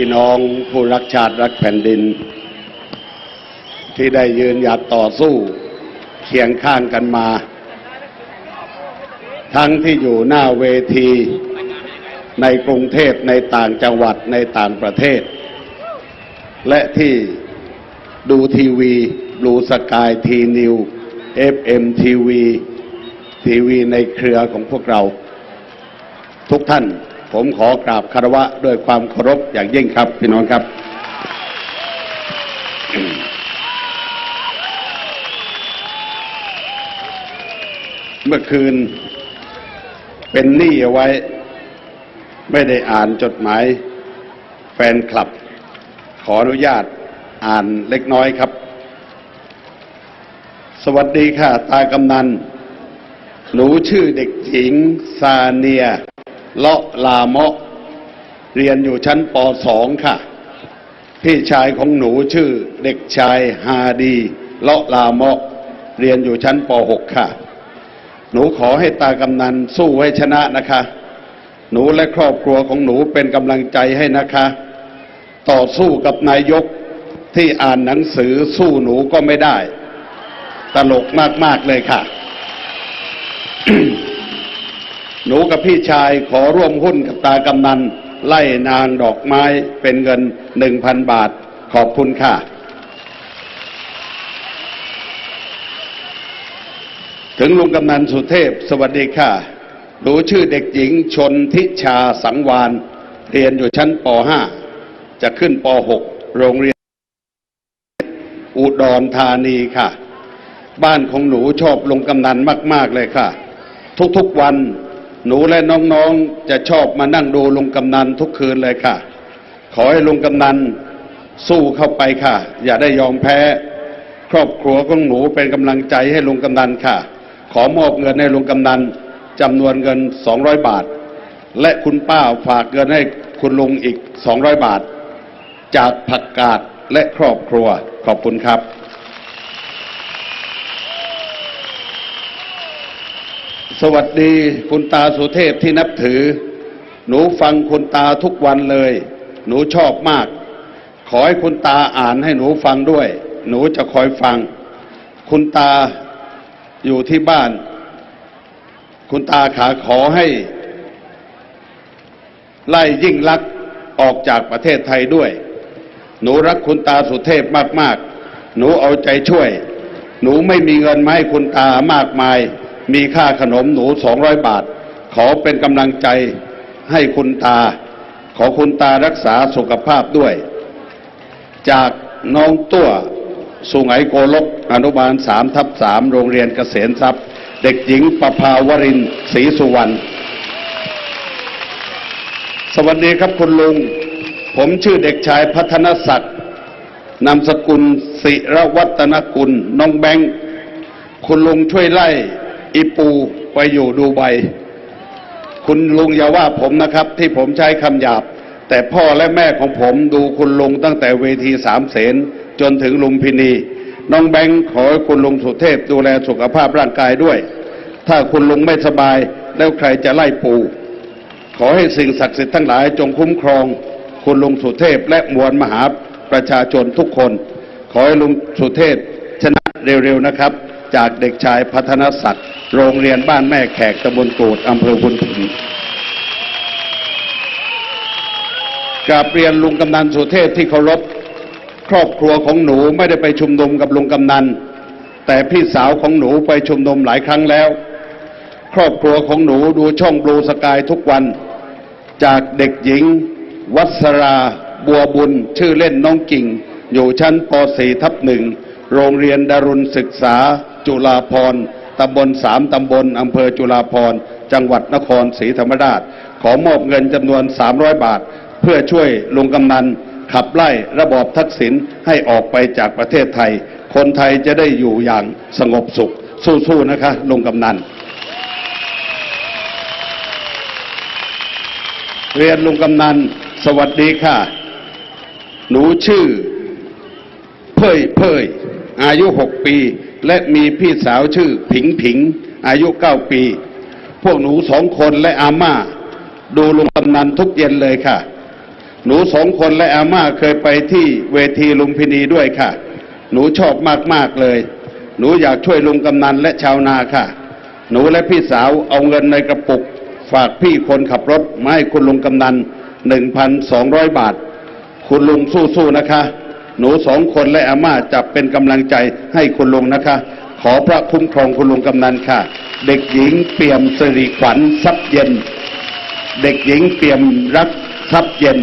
พี่น้องผู้รักชาติรักแผ่นดิน ที่ได้ยืนหยัดต่อสู้เคียงข้างกันมา ทั้งที่อยู่หน้าเวทีในกรุงเทพในต่างจังหวัดในต่างประเทศ และที่ดูทีวีดูสกายทีนิวเอฟเอ็มทีวีทีวีในเครือของพวกเรา ทุกท่าน ผมขอกราบคารวะด้วยความเคารพอย่างยิ่งครับ พี่น้องครับ เมื่อคืนเป็นหนี้เอาไว้ ไม่ได้อ่านจดหมาย แฟนคลับ ขออนุญาตอ่านเล็กน้อยครับ สวัสดีค่ะ ตากำนัน หนูชื่อเด็กหญิงซาเนีย เลาะลามะเรียนอยู่ชั้นป .2 ค่ะ พี่ชายของหนูชื่อเด็กชายฮาดี เลาะลามะเรียนอยู่ชั้นป .6 ค่ะ หนูขอให้ตากำนันสู้ให้ชนะนะคะ หนูและครอบครัวของหนูเป็นกำลังใจให้นะคะ ต่อสู้กับนายกที่อ่านหนังสือสู้หนูก็ไม่ได้ ตลกมาก ๆ เลยค่ะ หนูกับพี่ชายขอร่วมหุ้นกับตากำนัน ไล่นางดอกไม้เป็นเงินหนึ่งพันบาทขอบคุณค่ะ ถึงลุงกำนันสุเทพสวัสดีค่ะหนูชื่อเด็กหญิงชนทิชาสังวานเรียนอยู่ชั้นป .5 จะขึ้นป .6 โรงเรียน อุดรธานีค่ะ บ้านของหนูชอบลุงกำนันมาก ๆ เลยค่ะ ทุกๆวัน หนูและน้องๆจะชอบมานั่งดูลุงกำนันทุกคืนเลยค่ะ ขอให้ลุงกำนันสู้เข้าไปค่ะ อย่าได้ยอมแพ้ ครอบครัวของหนูเป็นกำลังใจให้ลุงกำนันค่ะ ขอมอบเงินให้ลุงกำนันจำนวนเงิน 200 บาท และคุณป้าฝากเงินให้คุณลุงอีก 200 บาท จากผักกาดและครอบครัวขอบคุณครับ สวัสดีคุณตาสุเทพที่นับถือ หนูฟังคุณตาทุกวันเลย หนูชอบมาก ขอให้คุณตาอ่านให้หนูฟังด้วย หนูจะคอยฟัง คุณตาอยู่ที่บ้าน คุณตาขาขอให้ ไล่ยิ่งลักษณ์ออกจากประเทศไทยด้วย หนูรักคุณตาสุเทพมาก ๆ หนูเอาใจช่วย หนูไม่มีเงินมาให้คุณตามากมาย มีค่าขนมหนูสองร้อยบาท ขอเป็นกำลังใจให้คุณตา ขอคุณตารักษาสุขภาพด้วย จากน้องตัวสุงไหโกลกอนุบาลสามทับสามโรงเรียนเกษมทรัพย์ เด็กหญิงประภาวรินศรีสุวรรณสวัสดีครับคุณลุง ผมชื่อเด็กชายพัฒนศักดิ์นามสกุลศิรวัฒนกุล น้องแบงค์คุณลุงช่วยไล่ อีปูไปอยู่ดูไบคุณลุงอย่าว่าผมนะครับ ที่ผมใช้คำหยาบ แต่พ่อและแม่ของผมดูคุณลุงตั้งแต่เวทีสามเสนจนถึงลุมพินี น้องแบงค์ขอให้คุณลุงสุเทพดูแลสุขภาพร่างกายด้วย ถ้าคุณลุงไม่สบายแล้วใครจะไล่ปู ขอให้สิ่งศักดิ์สิทธิ์ทั้งหลายจงคุ้มครอง คุณลุงสุเทพและมวลมหาประชาชนทุกคน ขอให้ลุงสุเทพชนะเร็วๆนะครับ จากเด็กชายพัฒนศักดิ์โรงเรียนบ้านแม่แขกตำบลกูดอำเภอพุนพินกราบเรียนลุงกำนันสุเทพที่เคารพครอบครัวของหนูไม่ได้ไปชุมนุมกับลุงกำนัน แต่พี่สาวของหนูไปชุมนุมหลายครั้งแล้ว ครอบครัวของหนูดูช่องบลูสกายทุกวัน จากเด็กหญิง วัสราบัวบุญ ชื่อเล่นน้องกิ่ง อยู่ชั้นป .4 ทับหนึ่งโรงเรียนดารุณศึกษา จุฬาพรตำบลสามตำบลอำเภอจุฬาพรจังหวัดนครศรีธรรมราช ขอมอบเงินจำนวน 300 บาท เพื่อช่วยลุงกำนันขับไล่ระบอบทักษิณให้ออกไปจากประเทศไทย คนไทยจะได้อยู่อย่างสงบสุข สู้ๆนะคะลุงกำนัน เรียนลุงกำนัน สวัสดีค่ะ หนูชื่อ เพยเพยอายุหกปี และมีพี่สาวชื่อผิงผิง อายุเก้าปี พวกหนูสองคนและอาม่า ดูลุงกำนันทุกเย็นเลยค่ะ หนูสองคนและอาม่าเคยไปที่เวทีลุมพินีด้วยค่ะ หนูชอบมากๆเลย หนูอยากช่วยลุงกำนันและชาวนาค่ะ หนูและพี่สาวเอาเงินในกระปุก ฝากพี่คนขับรถมาให้คุณลุงกำนัน1,200บาท คุณลุงสู้ๆนะคะ หนูสองคนและอาม่าจะเป็นกำลังใจให้คุณลุงนะคะ ขอพระคุ้มครองคุณลุงกำนันค่ะ เด็กหญิงเปี่ยมสิริขวัญทรัพย์เย็น เด็กหญิงเปี่ยมรักทรัพย์เย็น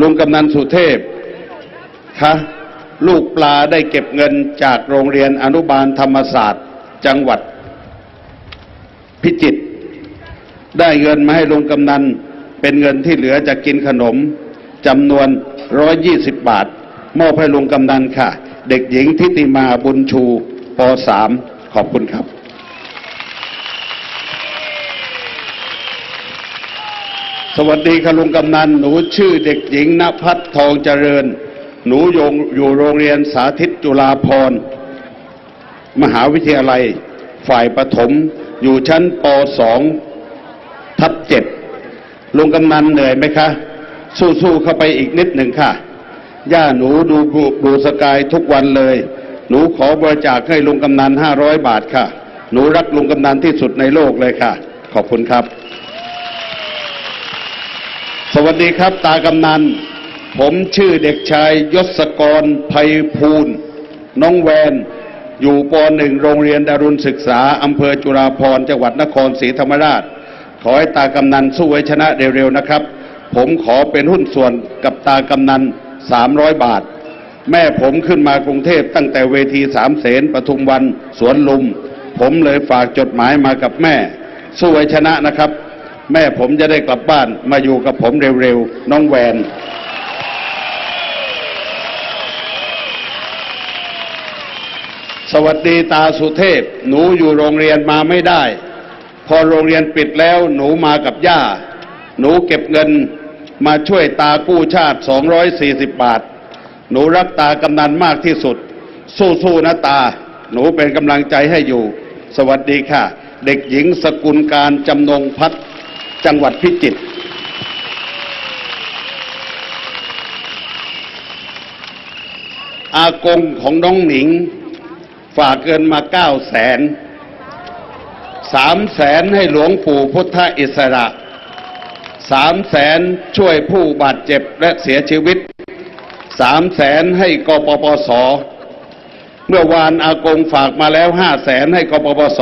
ลุงกำนันสุเทพคะลูกปลาได้เก็บเงินจากโรงเรียนอนุบาลธรรมศาสตร์ จังหวัดพิจิตร ได้เงินมาให้ลุงกำนันเป็นเงินที่เหลือจะกินขนมจำนวน 120 บาท มอบให้ลุงกำนันค่ะ เด็กหญิงทิติมาบุญชูป .3 ขอบคุณครับสวัสดีค่ะลุงกำนัน หนูชื่อเด็กหญิงณพัฒน์ทองเจริญ หนูยงอยู่โรงเรียนสาธิตจุฬาภรณ์มหาวิทยาลัย ฝ่ายประถม อยู่ชั้นป .2 ทับเจ็ดลุงกำนันเหนื่อยไหมคะ สู้ๆเข้าไปอีกนิดหนึ่งค่ะ ย่าหนูดูบูสกายทุกวันเลย หนูขอบริจาคให้ลุงกำนันห้าร้อยบาทค่ะ หนูรักลุงกำนันที่สุดในโลกเลยค่ะ ขอบคุณครับ สวัสดีครับ ตากำนัน ผมชื่อเด็กชายยศกรไพภูลน้องแวนอยู่ป .1 โรงเรียนดารุณศึกษาอำเภอจุฬาภรณ์จังหวัดนครศรีธรรมราช ขอให้ตากำนันสู้ไว้ชนะเร็วๆนะครับ ผมขอเป็นหุ้นส่วนกับตากำนัน 300 บาท แม่ผมขึ้นมากรุงเทพตั้งแต่เวทีสามเสนปทุมวันสวนลุม ผมเลยฝากจดหมายมากับแม่ สู้ไว้ชนะนะครับ แม่ผมจะได้กลับบ้านมาอยู่กับผมเร็วๆ น้องแวนสวัสดีตาสุเทพ หนูอยู่โรงเรียนมาไม่ได้ พอโรงเรียนปิดแล้วหนูมากับย่า หนูเก็บเงินมาช่วยตากู้ชาติ 240 บาท หนูรักตากำนันมากที่สุด สู้ๆนะตา หนูเป็นกำลังใจให้อยู่ สวัสดีค่ะ เด็กหญิงสกุลการจำนงพัฒน์จังหวัดพิจิตรอากงของน้องหนิง ฝากเงินมาเก้าแสน สามแสนให้หลวงปู่พุทธอิสระสามแสนช่วยผู้บาดเจ็บและเสียชีวิตสามแสนให้กปปส เมื่อวานอากงฝากมาแล้วห้าแสนให้กปปส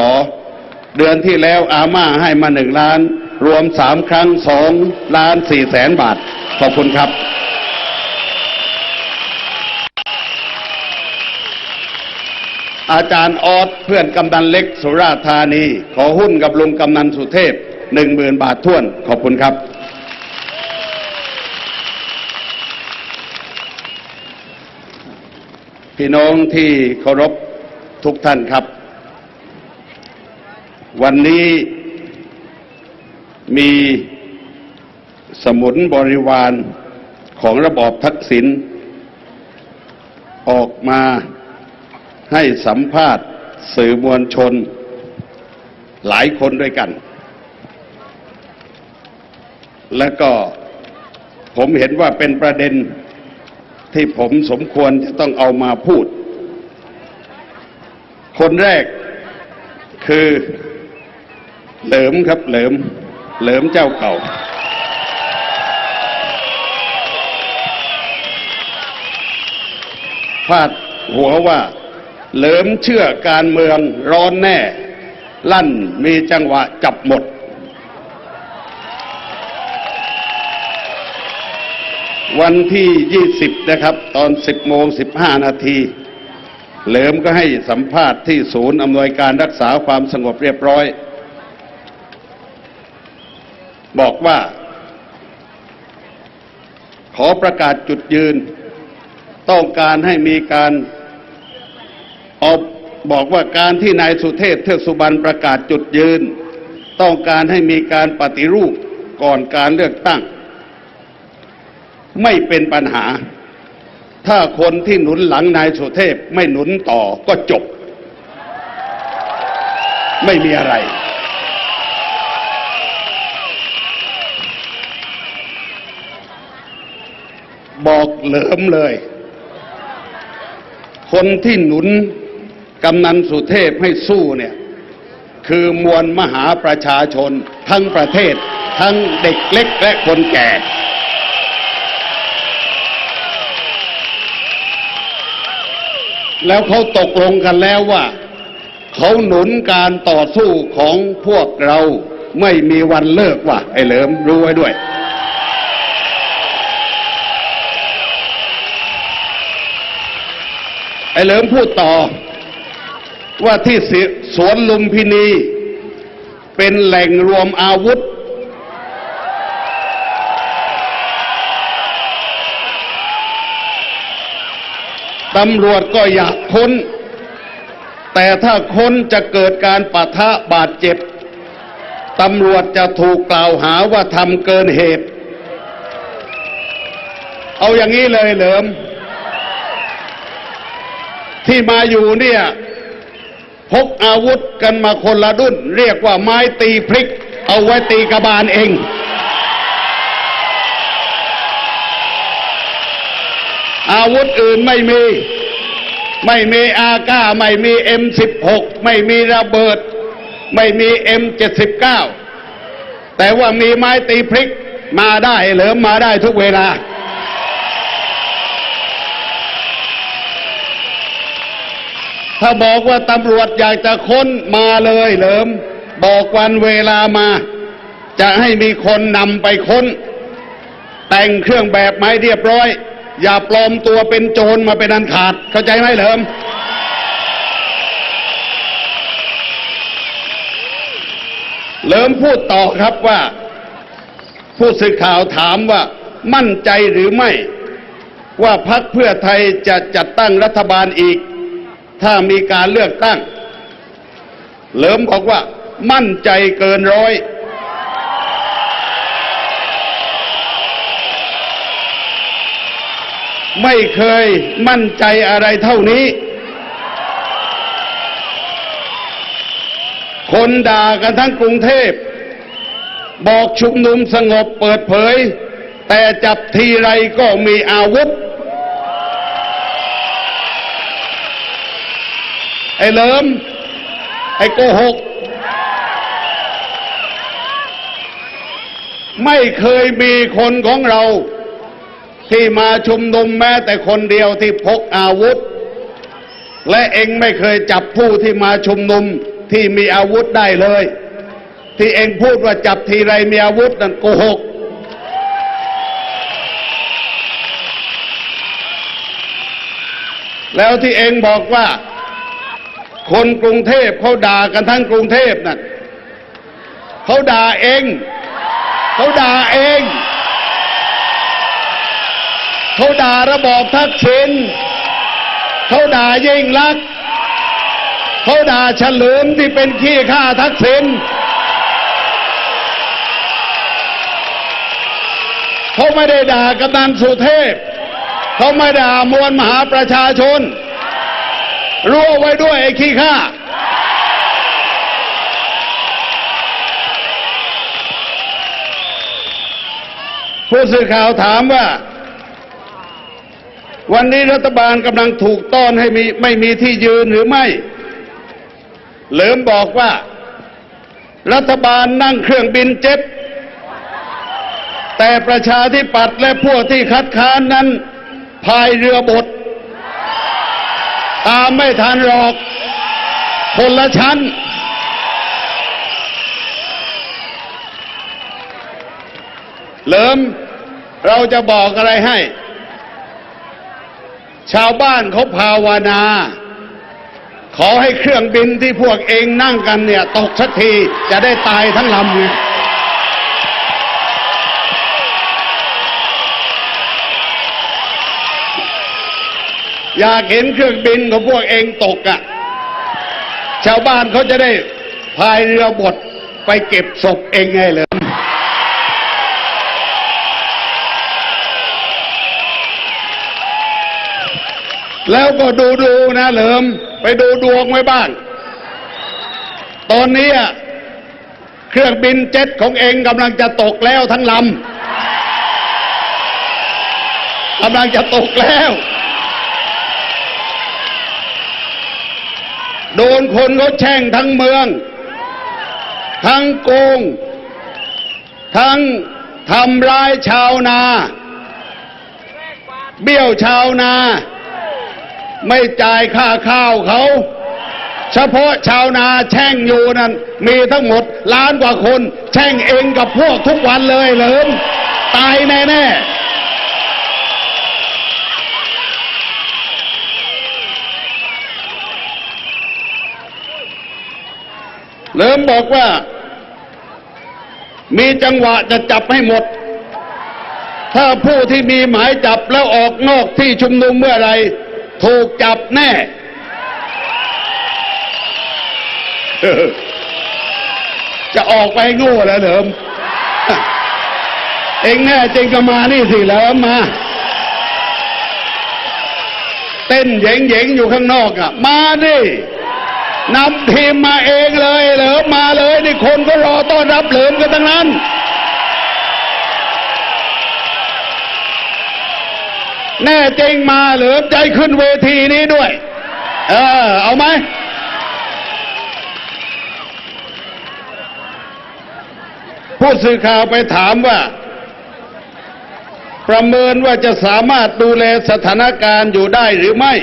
เดือนที่แล้วอาม่าให้มาหนึ่งล้าน รวมสามครั้งสองล้านสี่แสนบาท ขอบคุณครับ อาจารย์ออสเพื่อนกำนันเล็กสุราธานี ขอหุ้นกับลุงกำนันสุเทพหนึ่งหมื่นบาทท่วน ขอบคุณครับ พี่น้องที่เคารพทุกท่านครับ วันนี้มีสมุนบริวารของระบอบทักษิณออกมา ให้สัมภาษณ์สื่อมวลชนหลายคนด้วยกัน และก็ผมเห็นว่าเป็นประเด็นที่ผมสมควรจะต้องเอามาพูด คนแรกคือเหลิมครับเหลิมเหลิมเจ้าเก่า พาดหัวว่า เหลิมเชื่อการเมืองร้อนแน่ ลั่นมีจังหวะจับหมด วันที่ 20 นะครับ ตอน 10 โมง 15 นาที เหลิมก็ให้สัมภาษณ์ที่ศูนย์อำนวยการรักษาความสงบเรียบร้อย บอกว่า ขอประกาศจุดยืน ต้องการให้มีการ ออกบอกว่าการที่นายสุเทพเทือกสุบรรณประกาศจุดยืน ต้องการให้มีการปฏิรูปก่อนการเลือกตั้ง ไม่เป็นปัญหา ถ้าคนที่หนุนหลังนายสุเทพไม่หนุนต่อก็จบ ไม่มีอะไร บอกเหลิมเลย คนที่หนุน กำนันสุเทพให้สู้เนี่ยคือมวลมหาประชาชนทั้งประเทศ ทั้งเด็กเล็กและคนแก่ แล้วเขาตกลงกันแล้วว่า เขาหนุนการต่อสู้ของพวกเราไม่มีวันเลิกว่ะ ไอ้เหลิมรู้ไว้ด้วย ไอ้เหลิมพูดต่อ ว่าที่สวนลุมพินี เป็นแหล่งรวมอาวุธ ตำรวจก็อยากค้น แต่ถ้าค้นจะเกิดการปะทะบาดเจ็บ ตำรวจจะถูกกล่าวหาว่าทำเกินเหตุ เอาอย่างนี้เลยเหลิมที่มาอยู่เนี่ย พกอาวุธกันมาคนละดุนเรียกว่าไม้ตีพริก เอาไว้ตีกระบาลเอง อาวุธอื่นไม่มี ไม่มีอาก้า ไม่มีเอ็มสิบหกไม่มีระเบิด ไม่มีเอ็มเจ็ดสิบเก้าแต่ว่ามีไม้ตีพริกมาได้เหลิมมาได้ทุกเวลา ถ้าบอกว่าตำรวจอยากจะค้นมาเลยเหลิม บอกวันเวลามา จะให้มีคนนำไปค้น แต่งเครื่องแบบไม้เรียบร้อย อย่าปลอมตัวเป็นโจรมาเป็นอันขาด เข้าใจไหมเหลิมเหลิมพูดต่อครับว่า ผู้สื่อข่าวถามว่ามั่นใจหรือไม่ ว่าพักเพื่อไทยจะจัดตั้งรัฐบาลอีก ถ้ามีการเลือกตั้ง เหลิมบอกว่า มั่นใจเกินร้อยไม่เคยมั่นใจอะไรเท่านี้ คนด่ากันทั้งกรุงเทพ บอกชุมนุมสงบเปิดเผย แต่จับทีไรก็มีอาวุธ อ้เลิมไอ้โกหก ไม่เคยมีคนของเรา ที่มาชุมนุมแม้แต่คนเดียวที่พกอาวุธ และเองไม่เคยจับผู้ที่มาชุมนุมที่มีอาวุธได้เลย ที่เองพูดว่าจับทีไรมีอาวุธนั่นโกหกแล้วที่เองบอกว่า คนกรุงเทพเขาด่ากันทั้งกรุงเทพนั่นเขาด่าเองเขาด่าเองเขาด่าระบอบทักษิณเขาด่ายิ่งลักษณ์เขาด่าเฉลิมที่เป็นขี้ข้าทักษิณเขาไม่ได้ด่ากำนันสุเทพ เขาไม่ด่ามวลมหาประชาชน รู้ไว้ด้วยไอ้ขี้ข้าผู้สื่อข่าวถามว่า วันนี้รัฐบาลกำลังถูกต้อนให้มีไม่มีที่ยืนหรือไม่เหลิมบอกว่า รัฐบาลนั่งเครื่องบินเจ็ตแต่ประชาธิปัตย์และพวกที่คัดค้านนั้นพายเรือบด ตามไม่ทันหรอก คนละชั้น เหลิมเราจะบอกอะไรให้ ชาวบ้านเขาภาวนา ขอให้เครื่องบินที่พวกเองนั่งกันเนี่ย ตกสักทีจะได้ตายทั้งลำ อยากเห็นเครื่องบินของพวกเองตกอะ่ะ ชาวบ้านเขาจะได้พายเรือบดไปเก็บศพเองไงเหรอแล้วก็ดูดูนะเหลิมไปดูดวงไว้บ้าง ตอนนี้อะเครื่องบินเจ็ตของเองกำลังจะตกแล้วทั้งลำกำลังจะตกแล้ว โดนคนเขาแช่งทั้งเมือง ทั้งโกง ทั้งทำร้ายชาวนา เบี้ยวชาวนา ไม่จ่ายค่าข้าวเขา เฉพาะชาวนาแช่งอยู่นั่นมีทั้งหมดล้านกว่าคน แช่งเองกับพวกทุกวันเลยเหลิมตายแน่ ๆ เหลิมบอกว่า มีจังหวะจะจับให้หมด ถ้าผู้ที่มีหมายจับแล้วออกนอกที่ชุมนุมเมื่อไหรถูกจับแน่ จะออกไปโง่แล้วเหลิมเองแน่จริงก็มานี่สิเหลิมมาเต้นเหยงเหยงๆอยู่ข้างนอกอะ มาดิ นำทีมมาเองเลยเหลิมมาเลยนี่คนก็รอต้อนรับเหลิมกันทั้งนั้น แน่จริงมาเหลิมใจขึ้นเวทีนี้ด้วย เออ เอาไหมผู้สื่อข่าวไปถามว่า ประเมินว่าจะสามารถดูแลสถานการณ์อยู่ได้หรือไม่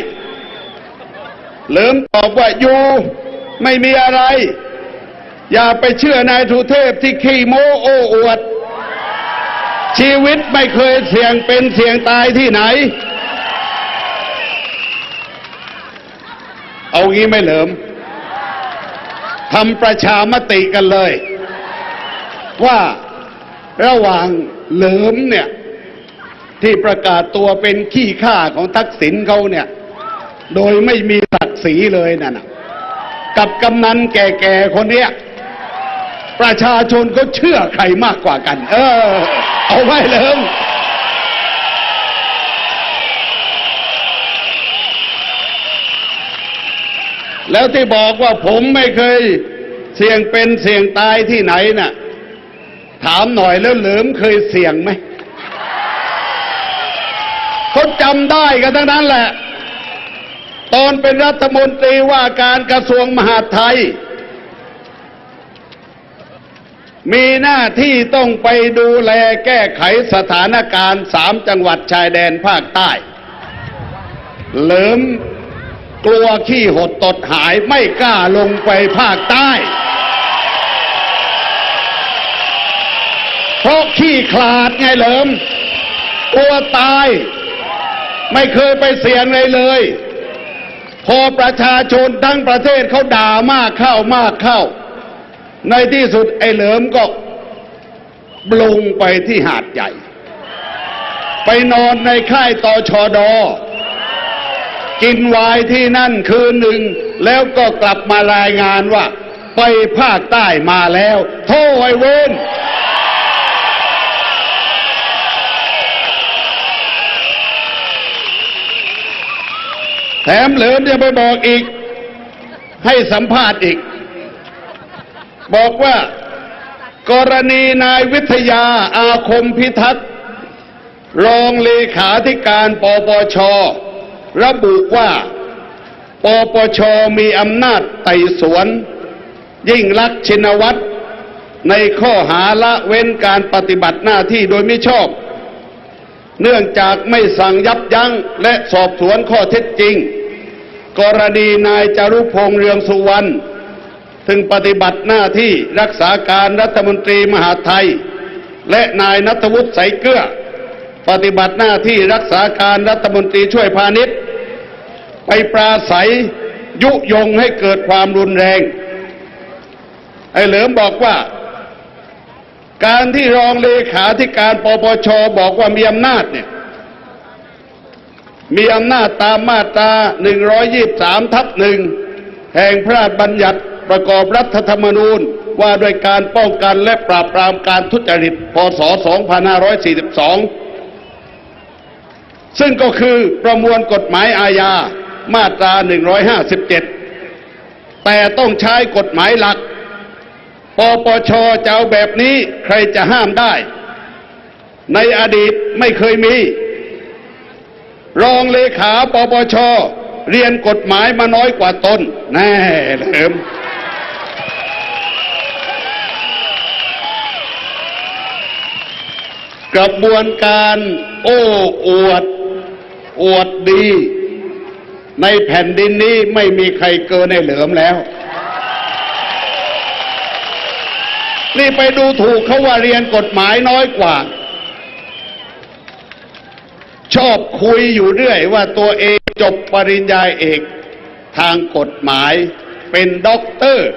ลิมตอบว่าอยู่ไม่มีอะไร อย่าไปเชื่อนายทุเทพที่ขี้โม้โอ้อวด ชีวิตไม่เคยเสี่ยงเป็นเสี่ยงตายที่ไหน เอางี้ไม่เหลิมทำประชามติกันเลย ว่าระหว่างเหลิมเนี่ย ที่ประกาศตัวเป็นขี้ข้าของทักษิณเขาเนี่ย โดยไม่มีศักดิ์ศรีเลยนั่นนะกับกำนันแก่ๆคนเนี้ยประชาชนก็เชื่อใครมากกว่ากัน เออ เอาไว้เลิมแล้วที่บอกว่าผมไม่เคยเสี่ยงเป็นเสี่ยงตายที่ไหนน่ะ ถามหน่อยแล้วเหลิมเคยเสี่ยงไหมเขาจำได้กันทั้งนั้นแหละ ตอนเป็นรัฐมนตรีว่าการกระทรวงมหาดไทย มีหน้าที่ต้องไปดูแลแก้ไขสถานการณ์สามจังหวัดชายแดนภาคใต้เหลิมกลัวขี้หดตดหายไม่กล้าลงไปภาคใต้ เพราะขี้ขลาดไงเหลิมกลัวตาย ไม่เคยไปเสี่ยงเลยเลย พอประชาชนทั้งประเทศเขาด่ามากเข้ามากเข้า ในที่สุดไอ้เหลิมก็ลงไปที่หาดใหญ่ ไปนอนในค่ายตอชอดอ กินวายที่นั่นคืนหนึ่ง แล้วก็กลับมารายงานว่า ไปภาคใต้มาแล้ว โทษไอ้เวน แถมเหลิมยังไปบอกอีก ให้สัมภาษณ์อีก บอกว่า กรณีนายวิทยาอาคมพิทักษ์รองเลขาธิการปปช ระบุว่า ปปชมีอำนาจไต่สวน ยิ่งลักษณ์ชินวัตรในข้อหาละเว้นการปฏิบัติหน้าที่โดยไม่ชอบ เนื่องจากไม่สั่งยับยั้งและสอบสวนข้อเท็จจริง กรณีนายจารุพงษ์เรืองสุวรรณซึ่งปฏิบัติหน้าที่รักษาการรัฐมนตรีมหาไทย และนายนัทวุฒิใสเกลือปฏิบัติหน้าที่รักษาการรัฐมนตรีช่วยพาณิชย์ ไปปราศัยยุยงให้เกิดความรุนแรง ไอ้เหลิมบอกว่า การที่รองเลขาธิการปปชบอกว่ามีอำนาจเนี่ย มีอำนาจตามมาตรา 123 ทับหนึ่งแห่งพระราชบัญญัติประกอบรัฐธรรมนูญว่าด้วยการป้องกันและปราบปรามการทุจริต พศ 2542 ซึ่งก็คือประมวลกฎหมายอาญามาตรา 157 แต่ต้องใช้กฎหมายหลัก ปปชจะเอาแบบนี้ใครจะห้ามได้ ในอดีตไม่เคยมี รองเลขาปปชเรียนกฎหมายมาน้อยกว่าตนแน่เหลิมกระบวนการโอ้อวด อวดดี ในแผ่นดินนี้ไม่มีใครเกินในเหลิมแล้ว นี่ไปดูถูกเขาว่าเรียนกฎหมายน้อยกว่า ชอบคุยอยู่เรื่อยว่าตัวเองจบปริญญาเอกทางกฎหมายเป็นด็อกเตอร์